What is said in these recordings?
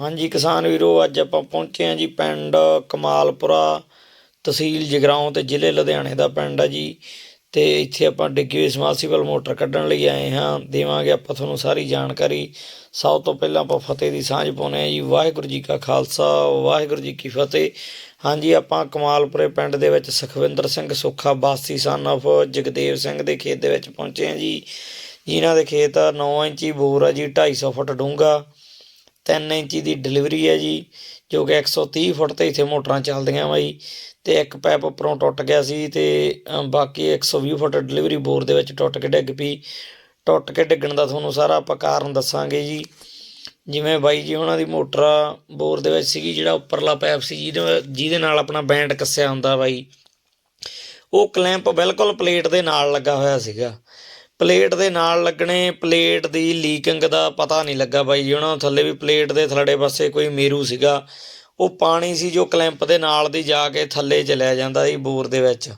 ਹਾਂਜੀ, ਕਿਸਾਨ ਵੀਰੋ, ਅੱਜ ਆਪਾਂ ਪਹੁੰਚੇ ਹਾਂ ਜੀ ਪਿੰਡ ਕਮਾਲਪੁਰਾ ਤਹਿਸੀਲ ਜਗਰਾਉਂ ਤੇ ਜ਼ਿਲ੍ਹੇ ਲੁਧਿਆਣੇ ਦਾ ਪਿੰਡ ਆ ਜੀ। ਤੇ ਇੱਥੇ ਆਪਾਂ ਡਿੱਗੀ ਹੋਈ ਸਮਰਸੀਬਲ ਮੋਟਰ ਕੱਢਣ ਲਈ ਆਏ ਹਾਂ। ਦੇਵਾਂਗੇ ਆਪਾਂ ਤੁਹਾਨੂੰ ਸਾਰੀ ਜਾਣਕਾਰੀ। ਸਭ ਤੋਂ ਪਹਿਲਾਂ ਆਪਾਂ ਫਤਿਹ ਦੀ ਸਾਂਝ ਪਾਉਂਦੇ ਹਾਂ ਜੀ। ਵਾਹਿਗੁਰੂ ਜੀ ਕਾ ਖਾਲਸਾ, ਵਾਹਿਗੁਰੂ ਜੀ ਕੀ ਫਤਿਹ। ਹਾਂਜੀ, ਆਪਾਂ ਕਮਾਲਪੁਰੇ ਪਿੰਡ ਦੇ ਵਿੱਚ ਸੁਖਵਿੰਦਰ ਸਿੰਘ ਸੁੱਖਾ ਬਾਸੀ ਸਨ of ਜਗਦੇਵ ਸਿੰਘ ਦੇ ਖੇਤ ਦੇ ਵਿੱਚ ਪਹੁੰਚੇ ਹਾਂ ਜੀ। ਜਿਨ੍ਹਾਂ ਦੇ ਖੇਤ 9 ਇੰਚੀ ਬੋਰ ਆ ਜੀ 250 ਫੁੱਟ ਡੂੰਘਾ। 3 ਇੰਚੀ ਦੀ ਡਿਲੀਵਰੀ ਹੈ ਜੀ ਜੋ ਕਿ 130 ਫੁੱਟ ਤੇ ਇੱਥੇ ਮੋਟਰਾਂ ਚੱਲਦੀਆਂ ਵਾ ਜੀ ਤੇ ਇੱਕ ਪੈਪ ਉੱਪਰੋਂ ਟੁੱਟ ਗਿਆ ਸੀ ਤੇ ਅ, ਬਾਕੀ 120 ਫੁੱਟ ਡਿਲੀਵਰੀ ਬੋਰ ਦੇ ਵਿੱਚ ਟੁੱਟ ਕੇ ਡਿੱਗ ਪਈ। ਟੁੱਟ ਕੇ ਡਿੱਗਣ ਦਾ ਤੁਹਾਨੂੰ ਸਾਰਾ ਆਪਾਂ ਕਾਰਨ ਦੱਸਾਂਗੇ ਜੀ। ਜਿਵੇਂ ਬਾਈ ਜੀ ਉਹਨਾਂ ਦੀ ਮੋਟਰ ਬੋਰ ਦੇ ਵਿੱਚ ਸੀਗੀ ਜਿਹੜਾ ਉੱਪਰਲਾ ਪੈਪ ਸੀ ਜਿਹਦੇ ਜਿਹਦੇ ਨਾਲ ਆਪਣਾ ਬੈਂਡ ਕੱਸਿਆ ਹੁੰਦਾ ਬਾਈ। ਉਹ ਕਲੈਂਪ ਬਿਲਕੁਲ ਪਲੇਟ ਦੇ ਨਾਲ ਲੱਗਾ ਹੋਇਆ ਸੀਗਾ। ਪਲੇਟ ਦੇ ਨਾਲ ਲੱਗਣੇ, ਪਲੇਟ ਦੀ ਲੀਕਿੰਗ ਦਾ ਪਤਾ ਨਹੀਂ ਲੱਗਾ ਬਾਈ ਜੀ, ਉਹਨਾਂ ਥੱਲੇ ਵੀ ਪਲੇਟ ਦੇ ਥੱਲੜੇ ਪਾਸੇ ਕੋਈ ਮੇਰੂ ਸੀਗਾ। ਉਹ ਪਾਣੀ ਸੀ ਜੋ ਕਲੈਂਪ ਦੇ ਨਾਲ ਦੀ ਜਾ ਕੇ ਥੱਲੇ ਚਲਿਆ ਜਾਂਦਾ ਸੀ ਬੋਰ ਦੇ ਵਿੱਚ।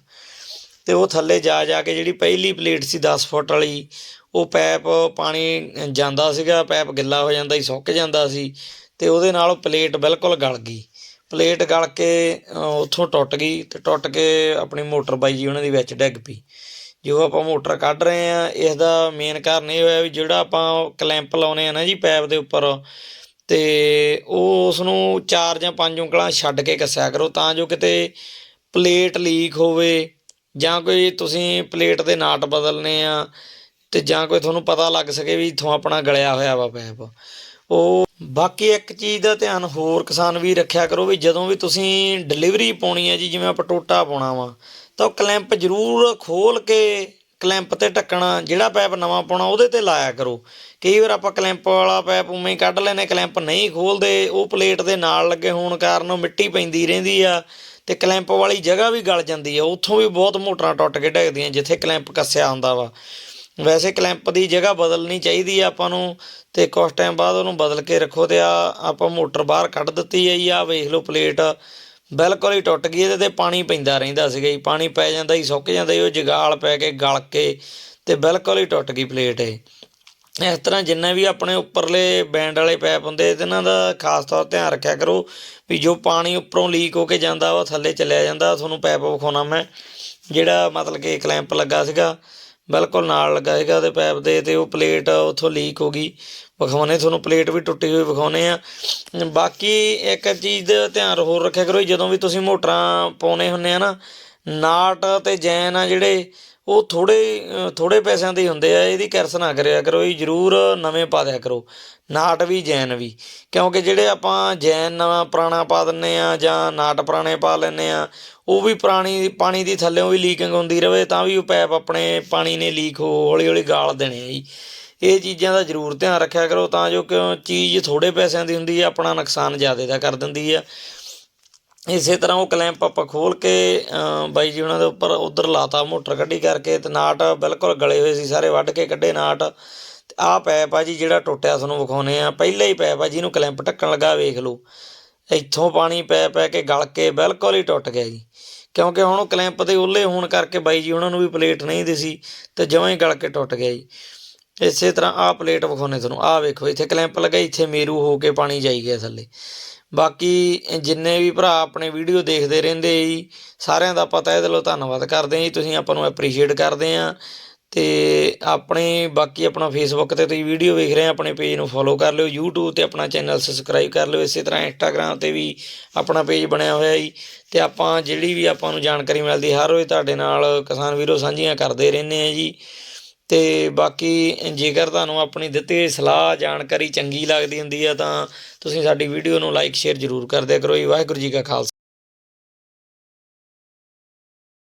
ਤੇ ਉਹ ਥੱਲੇ ਜਾ ਜਾ ਕੇ ਜਿਹੜੀ ਪਹਿਲੀ ਪਲੇਟ ਸੀ 10 ਫੁੱਟ ਵਾਲੀ, ਉਹ ਪੈਪ ਪਾਣੀ ਜਾਂਦਾ ਸੀਗਾ, ਪੈਪ ਗਿੱਲਾ ਹੋ ਜਾਂਦਾ ਸੀ, ਸੁੱਕ ਜਾਂਦਾ ਸੀ। ਤੇ ਉਹਦੇ ਨਾਲ ਉਹ ਪਲੇਟ ਬਿਲਕੁਲ ਗਲ ਗਈ। ਪਲੇਟ ਗਲ ਕੇ ਉੱਥੋਂ ਟੁੱਟ ਗਈ ਤੇ ਟੁੱਟ ਕੇ ਆਪਣੀ ਮੋਟਰ ਬਾਈ ਜੀ ਉਹਨਾਂ ਦੀ ਵਿੱਚ ਡਿੱਗ ਪਈ। ਜੋ ਆਪਾਂ ਮੋਟਰ ਕੱਢ ਰਹੇ ਹਾਂ ਇਸ ਦਾ ਮੇਨ ਕਾਰਨ ਇਹ ਹੋਇਆ ਵੀ ਜਿਹੜਾ ਆਪਾਂ ਕਲੈਂਪ ਲਾਉਨੇ ਆ ਨਾ ਜੀ ਪੈਪ ਦੇ ਉੱਪਰ, ਤੇ ਉਹ ਉਸ ਨੂੰ 4 ਜਾਂ 5 ਉਂਗਲਾਂ ਛੱਡ ਕੇ ਕੱਸਿਆ ਕਰੋ ਤਾਂ ਜੋ ਕਿਤੇ ਪਲੇਟ ਲੀਕ ਹੋਵੇ ਜਾਂ ਕੋਈ ਤੁਸੀਂ ਪਲੇਟ ਦੇ ਨਾਟ ਬਦਲਨੇ ਆ ਤੇ ਜਾਂ ਕੋਈ ਤੁਹਾਨੂੰ ਪਤਾ ਲੱਗ ਸਕੇ ਵੀ ਇਥੋਂ ਆਪਣਾ ਗਲਿਆ ਹੋਇਆ ਵਾ ਪੈਪ ਉਹ ਬਾਕੀ ਇੱਕ ਚੀਜ਼ ਦਾ ਧਿਆਨ ਹੋਰ ਕਿਸਾਨ ਵੀ ਰੱਖਿਆ ਕਰੋ ਵੀ ਜਦੋਂ ਵੀ ਤੁਸੀਂ ਡਿਲੀਵਰੀ ਪਾਉਣੀ ਹੈ ਜੀ, ਜਿਵੇਂ ਆਪਾਂ ਟੋਟਾ ਪਾਉਣਾ ਵਾ, ਤਾਂ ਉਹ ਕਲੈਂਪ ਜ਼ਰੂਰ ਖੋਲ ਕੇ ਕਲੈਂਪ ਤੇ ਢੱਕਣਾ, ਜਿਹੜਾ ਪੈਪ ਨਵਾਂ ਪਾਉਣਾ ਉਹਦੇ ਤੇ ਲਾਇਆ ਕਰੋ। ਕਈ ਵਾਰ ਆਪਾਂ ਕਲੈਂਪ ਵਾਲਾ ਪੈਪ ਉਵੇਂ ਹੀ ਕੱਢ ਲੈਨੇ ਕਲੈਂਪ ਨਹੀਂ ਖੋਲਦੇ, ਉਹ ਪਲੇਟ ਦੇ ਨਾਲ ਲੱਗੇ ਹੋਣ ਕਾਰਨ ਉਹ ਮਿੱਟੀ ਪੈਂਦੀ ਰਹਿੰਦੀ ਆ ਤੇ ਕਲੈਂਪ ਵਾਲੀ ਜਗ੍ਹਾ ਵੀ ਗਲ ਜਾਂਦੀ ਆ, ਉੱਥੋਂ ਵੀ ਬਹੁਤ ਮੋਟਰਾਂ ਟੁੱਟ ਕੇ ਡਿੱਗਦੀਆਂ ਜਿੱਥੇ ਕਲੈਂਪ ਕੱਸਿਆ ਹੁੰਦਾ ਵਾ। ਵੈਸੇ ਕਲੈਂਪ ਦੀ ਜਗ੍ਹਾ ਬਦਲਣੀ ਚਾਹੀਦੀ ਆ ਆਪਾਂ ਨੂੰ, ਤੇ ਕੁਝ ਟਾਈਮ ਬਾਅਦ ਉਹਨੂੰ ਬਦਲ ਕੇ ਰੱਖੋ ਤੇ ਆ ਆਪਾਂ ਮੋਟਰ ਬਾਹਰ ਕੱਢ ਦਿੱਤੀ ਹੈ ਜੀ, ਆ ਵੇਖ ਲਓ ਪਲੇਟ। ਬਿਲਕੁਲ ਹੀ ਟੁੱਟ ਗਈ ਇਹਦੇ ਤੇ ਪਾਣੀ ਪੈਂਦਾ ਰਹਿੰਦਾ ਸੀਗਾ ਜੀ, ਪਾਣੀ ਪੈ ਜਾਂਦਾ ਹੀ ਸੁੱਕ ਜਾਂਦਾ ਸੀ ਉਹ ਜਗਾਲ ਪੈ ਕੇ ਗਲ ਕੇ ਤੇ ਬਿਲਕੁਲ ਹੀ ਟੁੱਟ ਗਈ ਪਲੇਟ ਇਹ। ਇਸ ਤਰ੍ਹਾਂ ਜਿੰਨੇ ਵੀ ਆਪਣੇ ਉੱਪਰਲੇ ਬੈਂਡ ਵਾਲੇ ਪੈਪ ਹੁੰਦੇ, ਇਹਨਾਂ ਦਾ ਖਾਸ ਤੌਰ ਧਿਆਨ ਰੱਖਿਆ ਕਰੋ ਵੀ ਜੋ ਪਾਣੀ ਉੱਪਰੋਂ ਲੀਕ ਹੋ ਕੇ ਜਾਂਦਾ ਉਹ ਥੱਲੇ ਚਲਿਆ ਜਾਂਦਾ, ਤੁਹਾਨੂੰ ਪੈਪ ਵਿਖਾਉਣਾ ਮੈਂ, ਜਿਹੜਾ ਮਤਲਬ ਕਿ ਕਲੈਂਪ ਲੱਗਾ ਸੀਗਾ। ਬਿਲਕੁਲ ਨਾਲ ਲੱਗਾ ਸੀਗਾ ਉਹਦੇ ਪੈਪ ਦੇ ਤੇ ਉਹ ਪਲੇਟ ਉੱਥੋਂ ਲੀਕ ਹੋ ਗਈ। ਵਿਖਾਉਣੇ ਤੁਹਾਨੂੰ ਪਲੇਟ ਵੀ ਟੁੱਟੀ ਹੋਈ ਵਿਖਾਉਣੇ ਆ। ਬਾਕੀ ਇੱਕ ਚੀਜ਼ ਦਾ ਧਿਆਨ ਹੋਰ ਰੱਖਿਆ ਕਰੋ ਜੀ, ਜਦੋਂ ਵੀ ਤੁਸੀਂ ਮੋਟਰਾਂ ਪਾਉਣੇ ਹੁੰਦੇ ਆ ਨਾ ਨਾਟ ਤੇ ਜੈਨ ਆ ਜਿਹੜੇ ਉਹ ਥੋੜੇ ਥੋੜੇ ਪੈਸਿਆਂ ਦੇ ਹੁੰਦੇ ਆ ਇਹਦੀ ਕਿਰਸ ਨਾ ਕਰਿਆ ਕਰੋ ਜੀ ਜ਼ਰੂਰ ਨਵੇਂ ਪਾ ਦਿਆ ਕਰੋ। ਨਾਟ ਵੀ ਜੈਨ ਵੀ। ਕਿਉਂਕਿ ਜਿਹੜੇ ਆਪਾਂ ਜੈਨ ਨਵਾਂ ਪੁਰਾਣਾ ਪਾ ਦਿੰਨੇ ਆ ਜਾਂ ਨਾਟ ਪੁਰਾਣੇ ਪਾ ਲੈਨੇ ਆ ਉਹ ਵੀ ਪੁਰਾਣੀ ਪਾਣੀ ਦੀ ਥੱਲੇੋਂ ਵੀ ਲੀਕਿੰਗ ਹੁੰਦੀ ਰਵੇ, ਤਾਂ ਵੀ ਉਹ ਪੈਪ ਆਪਣੇ ਪਾਣੀ ਨੇ ਲੀਕ ਹੋ ਹੌਲੀ ਹੌਲੀ ਗਾਲ ਦੇਣੇ ਆ ਜੀ। ਇਹ ਚੀਜ਼ਾਂ ਦਾ ਜ਼ਰੂਰ ਧਿਆਨ ਰੱਖਿਆ ਕਰੋ, ਤਾਂ ਜੋ ਕਿ ਚੀਜ਼ ਥੋੜੇ ਪੈਸਿਆਂ ਦੀ ਹੁੰਦੀ ਹੈ ਆਪਣਾ ਨੁਕਸਾਨ ਜ਼ਿਆਦਾ ਦਾ ਕਰ ਦਿੰਦੀ ਆ। ਇਸੇ ਤਰ੍ਹਾਂ ਉਹ ਕਲੈਂਪ ਆਪਾਂ ਖੋਲ ਕੇ ਬਾਈ ਜੀ ਉਹਨਾਂ ਦੇ ਉੱਪਰ ਉਧਰ ਲਾਤਾ, ਮੋਟਰ ਕੱਢੀ ਕਰਕੇ ਤੇ ਨਾਟ ਬਿਲਕੁਲ ਗਲੇ ਹੋਏ ਸੀ, ਸਾਰੇ ਵੱਢ ਕੇ ਕੱਢੇ ਨਾਟ। ਤੇ ਆਹ ਪੈਪ ਆ ਜੀ ਜਿਹੜਾ ਟੁੱਟਿਆ, ਤੁਹਾਨੂੰ ਵਿਖਾਉਨੇ ਆ। ਪਹਿਲਾ ਹੀ ਪੈਪ ਆ, ਜਿਹਨੂੰ ਕਲੈਂਪ ਢੱਕਣ ਲੱਗਾ, ਵੇਖ ਲਓ। ਇੱਥੋਂ ਪਾਣੀ ਪੈ ਪੈ ਕੇ ਗਲ ਕੇ ਬਿਲਕੁਲ ਹੀ ਟੁੱਟ ਗਿਆ ਜੀ। ਕਿਉਂਕਿ ਹੁਣ ਉਹ ਕਲੈਂਪ ਦੇ ਉੱਲੇ ਹੋਣ ਕਰਕੇ ਬਾਈ ਜੀ ਉਹਨਾਂ ਨੂੰ ਵੀ ਪਲੇਟ ਨਹੀਂ ਦਿਸੀ ਤੇ ਜਮਾਂ ਹੀ ਗਲ ਕੇ ਟੁੱਟ ਗਿਆ ਜੀ। ਇਸੇ ਤਰ੍ਹਾਂ ਆਹ ਪਲੇਟ ਵਿਖਾਉਨੇ ਤੁਹਾਨੂੰ। ਆਹ ਵੇਖੋ, ਇੱਥੇ ਕਲੈਂਪ ਲੱਗਾ, ਇੱਥੇ ਮੇਰੂ ਹੋ ਕੇ ਪਾਣੀ ਜਾਈ ਗਿਆ ਥੱਲੇ। ਬਾਕੀ ਜਿੰਨੇ ਵੀ ਭਰਾ ਆਪਣੇ ਵੀਡੀਓ ਦੇਖਦੇ ਰਹਿੰਦੇ ਜੀ, ਸਾਰਿਆਂ ਦਾ ਪਤਾ ਇਹਦੇ ਲਈ ਧੰਨਵਾਦ ਕਰਦੇ ਹਾਂ ਜੀ। ਤੁਸੀਂ ਆਪਾਂ ਨੂੰ ਐਪਰੀਸ਼ੀਏਟ ਕਰਦੇ ਹਾਂ ਅਤੇ ਆਪਣੇ, ਬਾਕੀ ਆਪਣਾ ਫੇਸਬੁੱਕ ਤੇ ਤੁਸੀਂ ਵੀਡੀਓ ਵੇਖ ਰਹੇ ਆਪਣੇ ਪੇਜ ਨੂੰ ਫੋਲੋ ਕਰ ਲਿਓ ਯੂਟਿਊਬ ਤੇ ਆਪਣਾ ਚੈਨਲ ਸਬਸਕ੍ਰਾਈਬ ਕਰ ਲਿਓ, ਇਸੇ ਤਰ੍ਹਾਂ ਇੰਸਟਾਗ੍ਰਾਮ ਤੇ ਵੀ ਆਪਣਾ ਪੇਜ ਬਣਿਆ ਹੋਇਆ ਜੀ। ਅਤੇ ਆਪਾਂ ਜਿਹੜੀ ਵੀ ਆਪਾਂ ਨੂੰ ਜਾਣਕਾਰੀ ਮਿਲਦੀ ਹਰ ਰੋਜ਼ ਤੁਹਾਡੇ ਨਾਲ ਕਿਸਾਨ ਵੀਰੋ ਸਾਂਝੀਆਂ ਕਰਦੇ ਰਹਿੰਦੇ ਆ ਜੀ। ਤੇ ਬਾਕੀ ਜੇਕਰ ਤੁਹਾਨੂੰ ਆਪਣੀ ਦਿੱਤੀ ਹੋਈ ਸਲਾਹ, ਜਾਣਕਾਰੀ ਚੰਗੀ ਲੱਗਦੀ ਹੁੰਦੀ ਆ ਤਾਂ ਤੁਸੀਂ ਸਾਡੀ ਵੀਡੀਓ ਨੂੰ ਲਾਈਕ ਸ਼ੇਅਰ ਜ਼ਰੂਰ ਕਰ ਕਰੋ ਜੀ। ਵਾਹਿਗੁਰੂ ਜੀ ਕਾ ਖਾਲਸਾ।